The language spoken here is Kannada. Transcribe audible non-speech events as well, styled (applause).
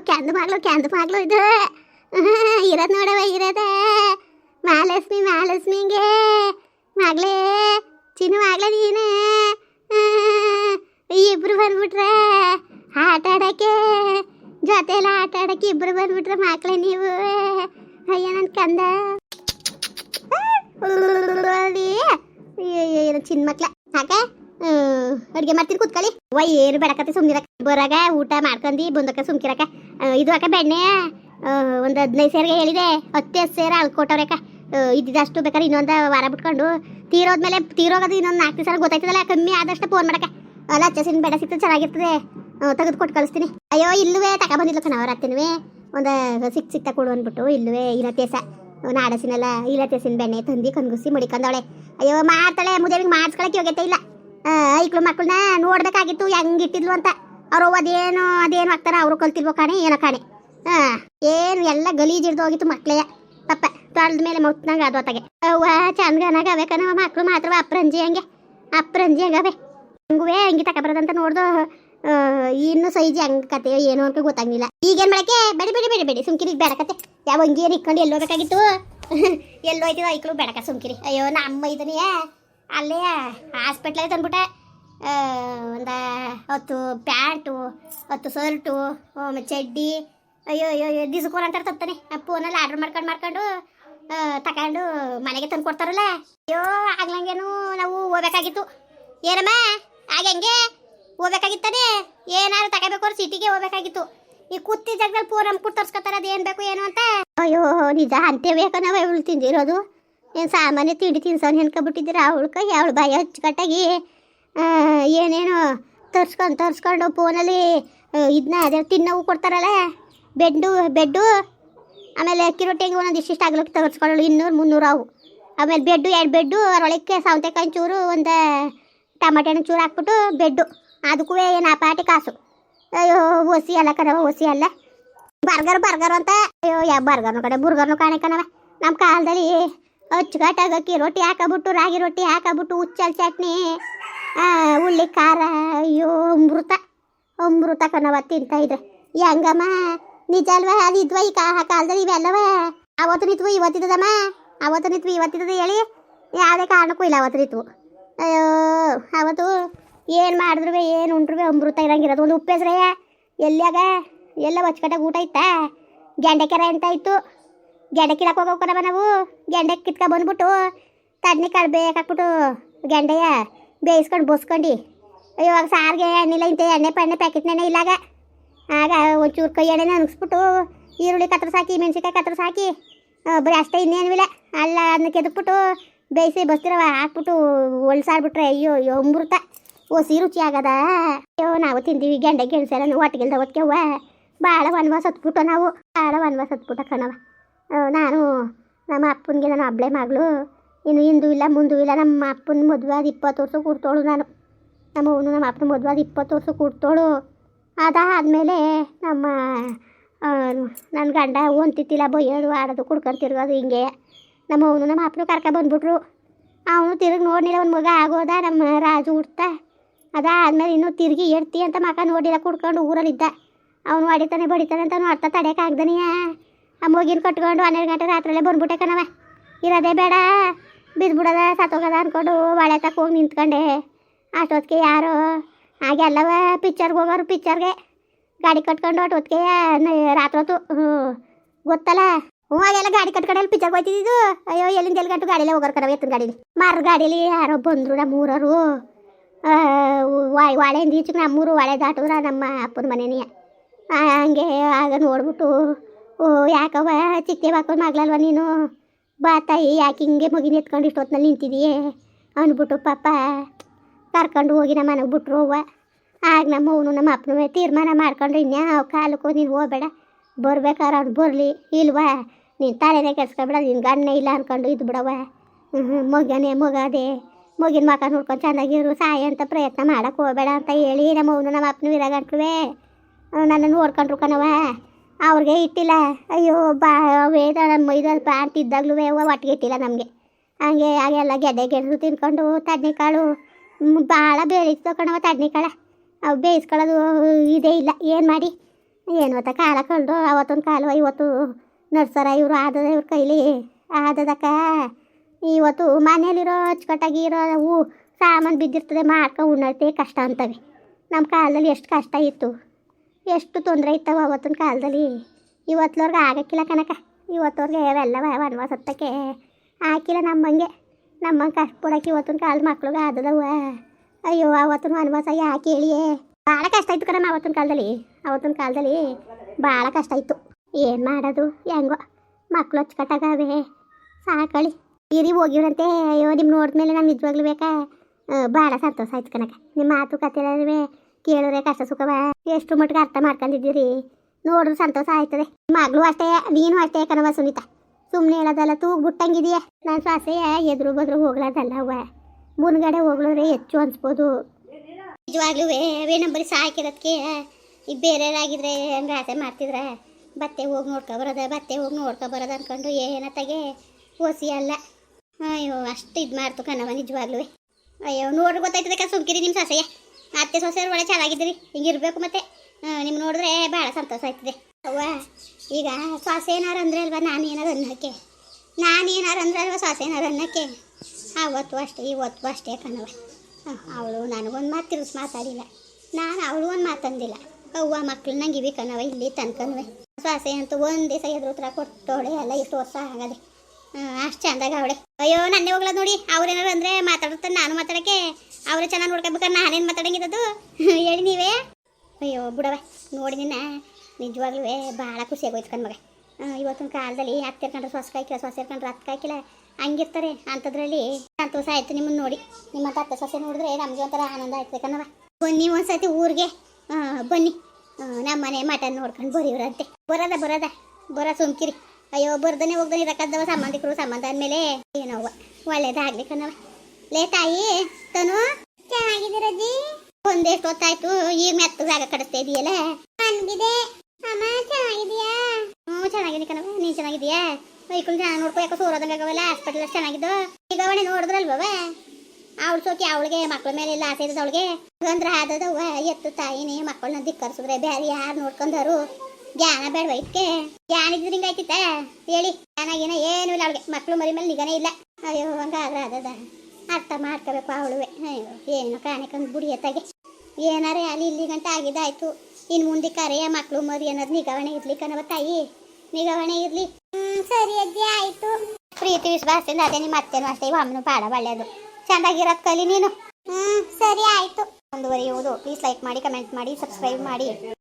ಕ್ಯಾಂದು ಮಾಡ್ಲು ಕ್ಯಾಂದು ಮಾಡ್ಲು ಇದು. ಇರದ್ ನೋಡವ ಇರೋದ. ಮಹಾಲಕ್ಷ್ಮಿ, ಮಹಾಲಕ್ಷ್ಮಿಗೆ. ಮಗಳೇ, ಚಿನ್ನು ಮಗಳ ನೀನು. ಇಬ್ರು ಬಂದ್ಬಿಟ್ರೆ ಆಟ ಆಡಕ್ಕೆ ಜೊತೆಲ್ಲ ಆಟ ಆಡಕ್ಕೆ ಇಬ್ರು ಬಂದ್ಬಿಟ್ರೆ ಮಕ್ಳೇ ನೀವು. ಅಯ್ಯ, ನನ್ ಕಂದ. ಚಿನ್ನ ಮಕ್ಳ. ಹಾಕ ಅಡುಗೆ ಮಾಡ್ತೀನಿ ಕೂತ್ಕೊಳ್ಳಿ. ವೈ ಏನು ಬೇಡಕತ್ತೆ ಸುಮ್ನಿರಕ ಬರಾಗ ಊಟ ಮಾಡ್ಕೊಂಡಿ ಬಂದಕ್ಕ ಸುಮ್ಕಿರಕ ಇದು ಅಕ್ಕ ಬೆಣ್ಣೆ ಒಂದು ಹದಿನೈದು ಸೇರಿಗೆ ಹೇಳಿದೆ. ಹತ್ತು ಸೇರ ಅಳ್ಕೊಟ್ಟವ್ರಕ್ಕ. ಇದ್ದಿದ್ದಷ್ಟು ಬೇಕಾದ್ರೆ ಇನ್ನೊಂದು ವಾರ ಬಿಟ್ಕೊಂಡು ತೀರೋದ್ಮೇಲೆ ತೀರೋಗೋದು ಇನ್ನೊಂದು ನಾಲ್ಕು ದಿವಸ ಗೊತ್ತಾಯ್ತದಲ್ಲ, ಕಮ್ಮಿ ಆದಷ್ಟು ಫೋನ್ ಮಾಡಕ್ಕೆ. ಅಲ್ಲ ಹಚ್ಚಿನ ಬೇಡ ಸಿಕ್ತು ಚೆನ್ನಾಗಿರ್ತದೆ. ತೆಗೆದು ಕೊಟ್ಟು ಕಳಿಸ್ತೀನಿ. ಅಯ್ಯೋ, ಇಲ್ಲವೇ, ತಕ ಬಂದಿಲ್ಲ ಕಣ ಅವ್ರ ಹತ್ತಿನವೇ ಒಂದು ಸಿಕ್, ಸಿಕ್ತ ಕೊಡು ಅಂದ್ಬಿಟ್ಟು, ಇಲ್ಲವೇ ತೇಸ ನಾಡಸಿನಲ್ಲ ಇಲ್ಲ ತೇಸಿನ ಬೆಣ್ಣೆ ತಂದು ಕನ್ಗುಸಿ ಮಡಿಕೊಂಡವಳೆ ಅಯ್ಯೋ, ಮಾಡ್ತಾಳೆ ಮುದೇವಿಗೆ ಮಾಡಿಸ್ಕೊಳಕ್ಕೆ ಯೋಗ್ಯತೆ ಇಲ್ಲ. ಐಕ್ಳು ಮಕ್ಕಳನ್ನ ನೋಡ್ಬೇಕಾಗಿತ್ತು ಹೆಂಗ್ ಇಟ್ಟಿದ್ಲು ಅಂತ. ಅವ್ರು ಅದೇನು ಅದೇನು ಆಗ್ತಾರ ಅವರು ಕಲ್ತಿರ್ಬೋ ಕಾಣೆ, ಏನೋ ಕಾಣೆ. ಹಾ ಏನು ಎಲ್ಲ ಗಲೀಜ್ ಹಿಡ್ದು ಹೋಗಿತ್ತು ಮಕ್ಳೇ ಪಪ್ಪ ತೊಳೆದ ಮೇಲೆ ಮುತ್ನಂಗ ಅದು ಅತ್ತಾಗೆ ಅವ್ವ, ಚಂದ್ಗನಾಗ ಕಣ ಮಕ್ಳು ಮಾತ್ರ ಅಪ್ರಂಜಿ ಹಂಗೆ. ಅಪ್ರಂಜಿ ಹಂಗವೆ ಹಂಗುವೆ ಹಂಗೆ ತಗೊಬರೋದಂತ ನೋಡ್ದು ಇನ್ನು ಸೈಜಿ ಹಂಗ ಕತೆ, ಏನು ಅಂತ ಗೊತ್ತಾಗಿಲ್ಲ ಈಗೇನು ಮಾಡಕ್ಕೆ? ಬೇಡಿ ಬೇಡಿ ಬೇಡಿ ಬೇಡಿ, ಸುಮ್ಕಿರಿ ಬೇಡ ಕತೆ. ಯಾವ ಹಂಗೇನು ಇಕ್ಕೊಂಡು ಎಲ್ಲೋ ಬೇಕಾಗಿತ್ತು ಎಲ್ಲೋ ಐತಿದ ಐಕ್ಳು ಬೇಡಕ ಸುಮ್ಕಿರಿ. ಅಯ್ಯೋ, ನಮ್ಮ ಇದನಿಯ ಅಲ್ಲೇ ಹಾಸ್ಪಿಟ್ಲಲ್ಲಿ ತಂದ್ಬಿಟ್ಟೆ. ಒಂದು ಹತ್ತು ಪ್ಯಾಂಟು ಹತ್ತು ಶರ್ಟು ಆಮೇಲೆ ಚಡ್ಡಿ. ಅಯ್ಯೋ ಅಯ್ಯೋ ಅಯ್ಯೋ, ದಿಸ್ಕೋರ್ ಅಂತಾರೆ ತರ್ತಾನೆ ಆ ಫೋನಲ್ಲಿ ಆರ್ಡ್ರ್ ಮಾಡ್ಕೊಂಡು ಮಾಡ್ಕೊಂಡು ತಗೊಂಡು ಮನೆಗೆ ತಂದು ಕೊಡ್ತಾರಲ್ಲ. ಅಯ್ಯೋ, ಆಗ್ಲಂಗೇನು ನಾವು ಹೋಗ್ಬೇಕಾಗಿತ್ತು. ಏನಮ್ಮ? ಆಗಂಗೆ ಹೋಗ್ಬೇಕಾಗಿತ್ತಾನೆ ಏನಾದ್ರು ತಗೋಬೇಕು ಸಿಟಿಗೆ ಹೋಗ್ಬೇಕಾಗಿತ್ತು. ಈ ಕುತ್ತಿ ಜಾಗದಲ್ಲಿ ಫೋನ್ ಅಂಬಿಟ್ಟು ತರ್ಸ್ಕೊತಾರೆ, ಅದೇನು ಬೇಕು, ಏನು ಅಂತ? ಅಯ್ಯೋ, ನಿಜ ಅಂತೇ ಬೇಕೋ, ನಾವು ತಿಂದಿರೋದು ಏನು ಸಾಮಾನ್ಯ ತಿಂಡಿ ತಿನ್ಸೋನ್ ಹೆಣ್ಕೊಬಿಟ್ಟಿದ್ದೀರ? ಕೈ ಅವಳು ಬಾಯಿ ಅಚ್ಚುಕಟ್ಟಾಗಿ ಏನೇನೋ ತರ್ಸ್ಕೊಂಡು ತರ್ಸ್ಕೊಂಡು ಫೋನಲ್ಲಿ ಇದನ್ನ ಅದೇ ತಿನ್ನವು ಕೊಡ್ತಾರಲ್ಲ? ಬೆಡ್ಡು ಬೆಡ್ಡು, ಆಮೇಲೆ ಅಕ್ಕಿ ರೊಟ್ಟಿಗೆ ಒಂದೊಂದು ಇಷ್ಟಿಷ್ಟು ಆಗ್ಲಿಕ್ಕೆ ತರಿಸ್ಕೊಳ್ಳೋಳು ಇನ್ನೂರು ಮುನ್ನೂರು ಅವು. ಆಮೇಲೆ ಬೆಡ್ಡು ಎರಡು ಬೆಡ್ಡು ಅದರೊಳಕ್ಕೆ ಸೌತೆಕಾಯಿ ಚೂರು, ಒಂದು ಟಮಾಟೆ ಹಣ್ಣು ಚೂರು ಹಾಕ್ಬಿಟ್ಟು ಬೆಡ್ಡು. ಅದಕ್ಕೂ ಏನು ಆ ಪಾಟಿ ಕಾಸು. ಅಯ್ಯೋ, ಒಸಿ ಅಲ್ಲ ಕಣವ ಒಸಿ ಅಲ್ಲ. ಬರ್ಗರ್ ಬರ್ಗರ್ ಅಂತ ಅಯ್ಯೋ ಯಾವ ಬರ್ಗರ್ನು ಕಡೆ ಬುರ್ಗರ್ನು ಕಾಣೆ ಕಣವ ನಮ್ಮ ಕಾಲದಲ್ಲಿ ಅಚ್ಚುಕಟ್ಟಾಗಿ ಅಕ್ಕಿ ರೊಟ್ಟಿ ಹಾಕಬಿಟ್ಟು ರಾಗಿ ರೊಟ್ಟಿ ಹಾಕಬಿಟ್ಟು ಉಚ್ಚಲ್ ಚಟ್ನಿ. ಆ, ಉಳ್ಳಿ ಖಾರ ಅಯ್ಯೋ ಅಮೃತ. ಅಮೃತ ಕಣವ ತಿಂತ ಇದ್ರೆ. ಹೆಂಗಮ್ಮ ನಿಜ ಅಲ್ವಾ? ಅದು ಇದ್ವ ಈ ಕಾ ಕಾಲದಲ್ಲಿ ಇವೆಲ್ಲವ? ಅವತ್ತು ನಿತ್ವು ಇವತ್ತಿದ್ದದಮ್ಮ ಅವತ್ತು ನಿತ್ವು ಇವತ್ತಿದ್ದದ ಹೇಳಿ? ಯಾವುದೇ ಕಾರಣಕ್ಕೂ ಇಲ್ಲ ಅವತ್ತು ನಿತ್ವು. ಅಯ್ಯೋ ಅವತ್ತು ಏನು ಮಾಡಿದ್ರು ಏನು ಉಂಟ್ರು ಅಮೃತ ಇರಂಗಿರೋದು. ಒಂದು ಉಪ್ಪೆಸ್ರಯ್ಯ ಎಲ್ಲಿಯಾಗ? ಎಲ್ಲ ಹೊಚ್ಕಟ್ಟಾಗ ಊಟ ಇತ್ತಾ? ಗೆಂಡೆಕೆರೆ ಅಂತ ಇತ್ತು. ಗೆಂಡೆ ಕೀಳಕ್ಕೆ ಹೋಗೋಕರವ ನಾವು. ಗೆಂಡೆ ಕಿತ್ಕೊ ಬಂದ್ಬಿಟ್ಟು ತಡ್ನಿ ಕಾಳು ಬೇಕಾಕ್ಬಿಟ್ಟು ಗೆಂಡೆಯ ಬೇಯಿಸ್ಕೊಂಡು ಬಸ್ಕೊಂಡು. ಇವಾಗ ಸಾರಿಗೆ ಎಣ್ಣೆಲ್ಲ ಇಂತೆ ಎಣ್ಣೆ ಪಣ್ಣೆ ಪ್ಯಾಕೆಟ್ನೇ ಇಲ್ಲಾಗ. ಆಗ ಒಂಚೂರು ಕೈ ಎಣ್ಣೆನ ಅನಿಸ್ಬಿಟ್ಟು ಈರುಳ್ಳಿ ಕತ್ರ ಸಾಕಿ ಮೆಣಸಿನ್ಕಾಯಿ ಕತ್ರ ಸಾಕಿ ಆ, ಬರೀ ಅಷ್ಟೇ ಇನ್ನೇನು ಇಲ್ಲ. ಅಲ್ಲ ಅದನ್ನ ಕೆದಕ್ಬಿಟ್ಟು ಬೇಯಿಸಿ ಬಸ್ತಿರವ ಹಾಕ್ಬಿಟ್ಟು ಒಳ್ಸಾಡ್ಬಿಟ್ರೆ ಅಯ್ಯೋ ಅಯ್ಯೋ ಅಮೃತ. ಓಸಿ ರುಚಿ ಆಗದ? ಅಯ್ಯೋ ನಾವು ತಿಂದೀವಿ ಗೆಂಡೆ ಗೆಣಸೆಲ್ಲ ಒಟ್ಟಿಗೆಲ್ದ ಒಟ್ಟಿಗೆವ್ವ ಭಾಳ ವನವಾಸ ಹತ್ಬಿಟ್ಟು ನಾವು. ಭಾಳ ವನವಾಸ ಹತ್ಬಿಟ್ಟ ಕಣವ ನಾನು ನಮ್ಮ ಅಪ್ಪನಿಗೆ ನಾನು ಒಬ್ಬಳೆ ಮಗಳು. ಇನ್ನು ಹಿಂದೂ ಇಲ್ಲ, ಮುಂದೂ ಇಲ್ಲ. ನಮ್ಮ ಅಪ್ಪನ ಮದುವೆ ಅದು ಇಪ್ಪತ್ತು ವರ್ಷ ಕೂಡ್ತೋಳು ನಾನು. ನಮ್ಮ ಅವನು ನಮ್ಮ ಅಪ್ಪನ ಮದುವೆ ಅದು ಇಪ್ಪತ್ತು ವರ್ಷ ಕೂಡ್ತೋಳು. ಅದಾದಮೇಲೆ ನಮ್ಮ ನನ್ನ ಗಂಡ ಒಂತಿತ್ತಿಲ್ಲ ಬೊಯ್ಯೋದು ಆಡೋದು ಕುಡ್ಕೊಂಡು ತಿರ್ಗೋದು ಹಿಂಗೆ. ನಮ್ಮ ಅವನು ನಮ್ಮ ಅಪ್ಪನು ಕರ್ಕ ಬಂದ್ಬಿಟ್ರು. ಅವನು ತಿರುಗಿ ನೋಡಿಲ್ಲ ಒಂದು ಮಗ ಆಗೋದ, ನಮ್ಮ ರಾಜು ಹುಡ್ತಾ. ಅದಾದ್ಮೇಲೆ ಇನ್ನೂ ತಿರುಗಿ ಎಡ್ತಿ ಅಂತ ಮಕ ನೋಡಿಲ್ಲ ಕುಡ್ಕೊಂಡು ಊರಲ್ಲಿದ್ದ. ಅವನು ಹೊಡಿತಾನೆ ಬಡಿತಾನೆ ಅಂತ ನೋಡ್ತಾ ತಡೆಯೋಕ್ಕಾಗ್ದನಿಯ ಆ ಮಗಿನ ಕಟ್ಕೊಂಡು ಹನ್ನೆರಡು ಗಂಟೆ ರಾತ್ರಿಯಲ್ಲೇ ಬಂದ್ಬಿಟ್ಟೆ ಕಣವ ಇರೋದೇ ಬೇಡ ಬಿದ್ಬಿಡೋದ ಸತ್ತೋಗದ ಅಂದ್ಕೊಂಡು ಒಳೆ ತಕ್ಕ ಹೋಗಿ ನಿಂತ್ಕೊಂಡೆ. ಅಷ್ಟೊತ್ತಿಗೆ ಯಾರು, ಹಾಗೆ ಅಲ್ಲವ ಪಿಕ್ಚರ್ಗೆ ಹೋಗೋರು ಪಿಚ್ಚರ್ಗೆ ಗಾಡಿ ಕಟ್ಕೊಂಡು ಅಷ್ಟೊತ್ತಿಗೆ ರಾತ್ರಿ ಹೊತ್ತು, ಹ್ಞೂ, ಗೊತ್ತಲ್ಲ? ಹ್ಞೂ ಗಾಡಿ ಕಟ್ಕೊಂಡು ಪಿಕ್ಚರ್ಗೆ ಹೋಯ್ತಿದ್ದು ಅಯ್ಯೋ, ಎಲ್ಲಿಂದ ಎಲ್ಲಿ ಗಂಟು ಗಾಡಿಲೇ ಹೋಗೋರು ಕಣವ ಎತ್ತಿನ ಗಾಡೀಲಿ. ಮಾರ ಗಾಡೀಲಿ ಯಾರೋ ಬಂದರು ನಮ್ಮ ಊರವರು ವಾಯ್ ವಾಳೆಯಿಂದ ಈಚೆಗೆ ನಮ್ಮೂರು, ವಾಳೆ ದಾಟಿದ್ರ ನಮ್ಮ ಅಪ್ಪನ ಮನೆನೇ. ಹಂಗೆ ಆಗ ನೋಡ್ಬಿಟ್ಟು ಓ, ಯಾಕವ್ವ? ಚಿಕ್ಕೆ ಹಾಕೊಂಡು ಮಗಳಲ್ವ ನೀನು? ಬಾ ತಾಯಿ, ಯಾಕೆ ಹಿಂಗೆ ಮಗಿನ ಎತ್ಕೊಂಡು ಇಷ್ಟೊತ್ತಿನಲ್ಲಿ ನಿಂತಿದೀಯೆ? ಅಂದ್ಬಿಟ್ಟು ಪಾಪ ಕರ್ಕೊಂಡು ಹೋಗಿ ನಮ್ಮ ಮನೆಗೆ ಬಿಟ್ರು ಅವ್ವ. ಆಗ ನಮ್ಮ ಅವನು ನಮ್ಮ ಅಪ್ಪನೂ ತೀರ್ಮಾನ ಮಾಡ್ಕೊಂಡು ಇನ್ಯಾವ ಕಾಲಕ್ಕೂ ನೀನು ಹೋಗ್ಬೇಡ. ಬರ್ಬೇಕಾರೆ ಅವ್ನು ಬರಲಿ. ಇಲ್ವಾ? ನೀನು ತಲೆನೇ ಕೆಡ್ಸ್ಕೊಬೇಡ ನಿನ್ನ ಗಣ್ಣೆ ಇಲ್ಲ ಅಂದ್ಕೊಂಡು ಇದು ಬಿಡವ ಮಗನೇ ಮಗದೆ ಮಗಿನ ಮಕ ನೋಡ್ಕೊಂಡು ಚೆನ್ನಾಗಿರು, ಸಾಯ ಅಂತ ಪ್ರಯತ್ನ ಮಾಡಕ್ಕೆ ಹೋಗಬೇಡ ಅಂತ ಹೇಳಿ ನಮ್ಮ ಅವನು ನಮ್ಮ ಅಪ್ಪನೂ ಇರಾಗಂಟ್ರುವೆ ನನ್ನ ನೋಡ್ಕೊಂಡ್ರು ಕಣವ ಅವ್ರಿಗೆ ಇಟ್ಟಿಲ್ಲ. ಅಯ್ಯೋ, ಬಾ ವೇದ ನಮ್ಮ ಇದ್ರಲ್ಲಿ ಬಾಣ್ತಿದ್ದಾಗಲೂ ಒಟ್ಟಿಗೆ ಇಟ್ಟಿಲ್ಲ ನಮಗೆ. ಹಂಗೆ ಹಾಗೆಲ್ಲ ಗೆಡ್ಡೆ ಗೆಡ್ದು ತಿನ್ಕೊಂಡು ತಡ್ನಿಕಾಳು ಭಾಳ ಬೇಯಿಸ್ತು ಕಣವ ತಡ್ನಿಕಾಳ ಅವು ಬೇಯಿಸ್ಕೊಳ್ಳೋದು ಇದೇ ಇಲ್ಲ. ಏನು ಮಾಡಿ? ಏನು ಅಂತ ಕಾಲ ಕಳೆದು ಅವತ್ತೊಂದು ಕಾಲು ಇವತ್ತು ನಡ್ಸರ ಇವರು ಆದದ ಇವ್ರ ಕೈಲಿ ಆದದಕ್ಕ ಇವತ್ತು ಮನೇಲಿರೋ ಅಚ್ಚುಕಟ್ಟಾಗಿ ಇರೋ ಹೂ ಸಾಮಾನು ಬಿದ್ದಿರ್ತದೆ, ಮಾಡ್ಕೊ ಉಣ್ಣತೆ ಕಷ್ಟ ಅಂತವೆ. ನಮ್ಮ ಕಾಲದಲ್ಲಿ ಎಷ್ಟು ಕಷ್ಟ ಇತ್ತು. ಎಷ್ಟು ತೊಂದರೆ ಇತ್ತವ ಅವತ್ತಿನ ಕಾಲದಲ್ಲಿ. ಇವತ್ತವ್ರಿಗೆ ಆಗಕ್ಕಿಲ್ಲ ಕನಕ ಇವತ್ತವ್ರಿಗೆ ವನವಾಸ ಹತ್ತಕ್ಕೆ ಹಾಕಿಲ್ಲ ನಮ್ಮಂಗೆ. ನಮ್ಮಂಗೆ ಕಷ್ಟ ಪಡೋಕೆ ಇವತ್ತಿನ ಕಾಲದ ಮಕ್ಳಿಗೆ ಆದದವ. ಅಯ್ಯೋ, ಅವತ್ತಿನ ವನವಾಸ ಯಾಕೆ ಹೇಳಿಯೇ ಭಾಳ ಕಷ್ಟ ಇತ್ತು ಕಣಮ್ಮ ಅವತ್ತಿನ ಕಾಲದಲ್ಲಿ. ಅವತ್ತಿನ ಕಾಲದಲ್ಲಿ ಭಾಳ ಕಷ್ಟ ಇತ್ತು. ಏನು ಮಾಡೋದು, ಹೆಂಗೋ. ಮಕ್ಕಳು ಅಚ್ಚುಕಟ್ಟಾಗವೆ. ಸಾಕಳಿ. ಇರಿ ಹೋಗಿವ್ರಂತೆ. ಅಯ್ಯೋ ನಿಮ್ಮ ನೋಡಿದ್ಮೇಲೆ ನಮ್ಮ ನಿಜವಾಗ್ಲೂ ಬೇಕಾ? ಭಾಳ ಸಂತೋಷ ಆಯ್ತು ಕನಕ ನಿಮ್ಮ ಮಾತು ಕತೆ ಕೇಳಿದ್ರೆ ಕಷ್ಟ ಸುಖವ? ಎಷ್ಟು ಮಟ್ಟಿಗೆ ಅರ್ಥ ಮಾಡ್ಕೊಂಡಿದ್ದೀರಿ ನೋಡ್ರು ಸಂತೋಷ ಆಯ್ತದೆ. ಮಗಳು ಅಷ್ಟೇ, ನೀನು ಅಷ್ಟೇ ಕಣವ ಸುನೀತಾ. ಸುಮ್ಮನೆ ಹೇಳೋದಲ್ಲ, ತೂ ಗುಟ್ಟಂಗಿದೆಯಾ. ನಾನು ಶ್ವಾಸೆಯ ಎದುರು ಬದ್ರು ಹೋಗ್ಲಾದಲ್ಲ ಅವ್ವ. ಮುನ್ಗಡೆ ಹೋಗ್ಲೋದ್ರೆ ಹೆಚ್ಚು ಅನ್ಸ್ಬೋದು. ನಿಜವಾಗ್ಲೂ ನಂಬರಿ ಸಾಕಿರೋದಕ್ಕೆ ಈಗ ಆಗಿದ್ರೆ ಹಂಗೆ ಆಸೆ ಮಾಡ್ತಿದ್ರೆ? ಬತ್ತೆ ಹೋಗಿ ನೋಡ್ಕೊ ಬರೋದ, ಬತ್ತೆ ಹೋಗಿ ನೋಡ್ಕೊ ಬರೋದ ಅನ್ಕೊಂಡು ಏನತ್ತಾಗೆ? ಓಸಿ ಅಲ್ಲ. ಅಯ್ಯೋ, ಅಷ್ಟು ಇದು ಮಾಡ್ತು ಕಣವ ನಿಜವಾಗ್ಲೂ ಅಯ್ಯೋ, ನೋಡ್ರಿ ಗೊತ್ತಾಯ್ತದೆ ಸುಮ್ಕಿರಿ ನಿಮ್ಮ ಸೊಸೆಯ ಅತ್ತೆ ಸೊಸೆಯರು ಒಳ್ಳೆ ಚೆನ್ನಾಗಿದ್ದೀರಿ, ಹಿಂಗಿರ್ಬೇಕು ಮತ್ತೆ. ನಿಮ್ಗೆ ನೋಡಿದ್ರೆ ಭಾಳ ಸಂತೋಷ ಆಯ್ತದೆ. ಅವ್ವ, ಈಗ ಸೊಸೆ ಏನಾರು ಅಂದ್ರೆ ಅಲ್ವಾ, ನಾನು ಏನಾರು ಅನ್ನಕ್ಕೆ. ನಾನು ಏನಾರು ಅಂದ್ರೆ ಅಲ್ವಾ, ಸೊಸೆ ಏನಾರು ಅನ್ನಕ್ಕೆ. ಆವತ್ತು ಅಷ್ಟೇ, ಇವತ್ತು ಅಷ್ಟೇ ಕಣವ ಅವಳು ನನಗೊಂದು ಮಾತು ತಿರುಗಿಸ್ ಮಾತಾಡಿಲ್ಲ. ನಾನು ಅವಳು ಒಂದು ಮಾತಂದಿಲ್ಲ ಅವ್ವ, ಮಕ್ಳು ನಂಗೆ ಇವಿ ಕಣವ ಇಲ್ಲಿ ತನ್ಕನ್ವೆ ಸೊಸೆ ಅಂತೂ ಒಂದು ದಿವಸ ಎದುರು ಉತ್ತರ ಕೊಟ್ಟೋಳೆ ಎಲ್ಲ ಇಷ್ಟು ವರ್ಷ ಆಗದೆ ಅಷ್ಟು ಚಂದಾಗ ಅವಳೆ. ಅಯ್ಯೋ, ನನ್ನೇ ಹೋಗ್ಲದ ನೋಡಿ. ಅವ್ರೇನಾರು ಅಂದ್ರೆ ಮಾತಾಡುತ್ತೆ ನಾನು ಮಾತಾಡೋಕ್ಕೆ ಅವರೇ ಚೆನ್ನಾಗಿ ನೋಡ್ಕೋಬೇಕಾದ್ರೆ ನಾನೇನು ಮಾತಾಡಂಗಿದ್ದದು (laughs) ಹೇಳಿ ನೀವೇ. ಅಯ್ಯೋ, ಬಿಡವ, ನೋಡಿ ನಿನ್ನ. ನಿಜವಾಗ್ಲೂ ಭಾಳ ಖುಷಿ ಆಗೋಯ್ತು ಕಣ್ಮಗ ಇವತ್ತಿನ ಕಾಲದಲ್ಲಿ ಹತ್ತು ಇರ್ಕೊಂಡ್ರೆ ಸೊಸೆ ಕಾಯ್ಕಿಲ್ಲ ಸೊಸೆ ಇರ್ಕೊಂಡ್ರೆ ಹತ್ತು ಕಾಯ್ಕಿಲ್ಲ. ಹಂಗಿರ್ತಾರೆ, ಅಂಥದ್ರಲ್ಲಿ ಸಂತೋಷ ಆಯ್ತು ನಿಮ್ಮನ್ನು ನೋಡಿ. ನಿಮ್ಮ ಅತ್ತೆ ಸೊಸೆ ನೋಡಿದ್ರೆ ನಮಗೆ ಒಂಥರ ಆನಂದ ಆಯ್ತು ಕಣವ ಬನ್ನಿ ಒಂದ್ಸತಿ ಊರಿಗೆ. ಬನ್ನಿ. ನಮ್ಮ ಮನೆ ಮಟನ್ ನೋಡ್ಕೊಂಡು ಬರೀವ್ರಂತೆ ಬರೋದ ಬರೋದ. ಬರ ಸುಮ್ಕಿರಿ. ಅಯ್ಯೋ ಬರ್ದನೆ ಹೋಗ್ದನೆ ಇರಕ್ಕದ್ದವ ಸಂಬಂಧಿಕರು ಸಂಬಂಧ ಅಂದಮೇಲೆ ಏನವ್ವ ಒಳ್ಳೇದಾಗ್ಲಿ ಕಣವ ಲೇ ತಾಯಿ ತನು? ಚೆನ್ನಾಗಿದ್ದೀರಜ್ಜಿ ಒಂದೆಷ್ಟು ಹೊತ್ತಾಯ್ತು ಈ ಮೆತ್ತ ಜಾಗ ಕಡಿಸ್ತಾ ಇದೆಯಲ್ಲ? ಅನ್ಬಿದೆ ಅಮ್ಮ ಚೆನ್ನಾಗಿದೆಯಾ ಹ್ಞೂ ಚೆನ್ನಾಗಿದೆ ಕಣವ ನೀನ್ ಚೆನ್ನಾಗಿದೆಯಾ ವೈಕುಲ್ ಚೆನ್ನಾಗಿ ನೋಡ್ಕೊ ಯಾಕೋ ಸೋರೋದಂಗಾಗವಲ್ಲ ಹಾಸ್ಪಿಟಲ್ ಅಷ್ಟು ಚೆನ್ನಾಗಿದ್ದು? ಈಗ ಅವಳೆ ನೋಡಿದ್ರಲ್ವವ ಅವಳು ಸೋಕಿ ಅವಳಿಗೆ ಮಕ್ಳ ಮೇಲೆ ಇಲ್ಲ ಆಸೆ ಇದ್ದ ಅವಳಿಗೆ. ಗಂದ್ರ ಆದದವ್ವ ಎತ್ತು ತಾಯಿನೇ ಮಕ್ಕಳನ್ನ ದಿಕ್ಕರ್ಸಿದ್ರೆ ಬೇರೆ ಯಾರು ನೋಡ್ಕೊಂಡಾರು? ಜ್ಞಾನ ಬೇಡ ಇದಕ್ಕೆ? ಜ್ಞಾನ ಇದ್ರೆ ಹಿಂಗಾಯ್ತಿತ್ತ ಹೇಳಿ. ಜ್ಞಾನಾಗಿನ ಏನು ಇಲ್ಲ ಅವಳಿಗೆ. ಮಕ್ಕಳು ಮರಿ ಮೇಲೆ ನಿಗನೇ ಇಲ್ಲ. ಅಯ್ಯೋ ಹಂಗಾದ್ರೆ ಅದದ ಅರ್ಥ ಮಾಡ್ಕೋಬೇಕು ಅವಳುವೆ. ಅಯ್ಯೋ, ಏನು ಕಾಣಿಕೊಂಡು ಬುಡಿಯತ್ತಾಗೆ ಏನಾರೇ ಅಲ್ಲಿ ಇಲ್ಲಿ ಗಂಟ ಆಗಿದ್ದಾಯ್ತು. ಇನ್ನು ಮುಂದೆ ಕರೆಯ ಮಕ್ಕಳು ಮರಿ ಅನ್ನೋದು ನಿಗಾವಣೆ ಇರ್ಲಿ ಕಣವ ತಾಯಿ. ನಿಗಾವಣೆ ಇರ್ಲಿ. ಹ್ಮ್, ಸರಿ ಅಜ್ಜಿ, ಆಯ್ತು. ಪ್ರೀತಿ, ವಿಶ್ವಾಸದಿಂದ ಅದೇ ನಿಮ್ಮ ಅತ್ತೆನೂ ಅಷ್ಟೇ. ಅಮ್ಮನು ಬಾಳ ಒಳ್ಳೆಯದು. ಚೆಂದಾಗಿರೋದು ಕಲಿ ನೀನು. ಹ್ಮ್, ಸರಿ, ಆಯ್ತು. ಮುಂದುವರಿಯುವುದು ಪ್ಲೀಸ್ ಲೈಕ್ ಮಾಡಿ ಕಮೆಂಟ್ ಮಾಡಿ ಸಬ್ಸ್ಕ್ರೈಬ್ ಮಾಡಿ.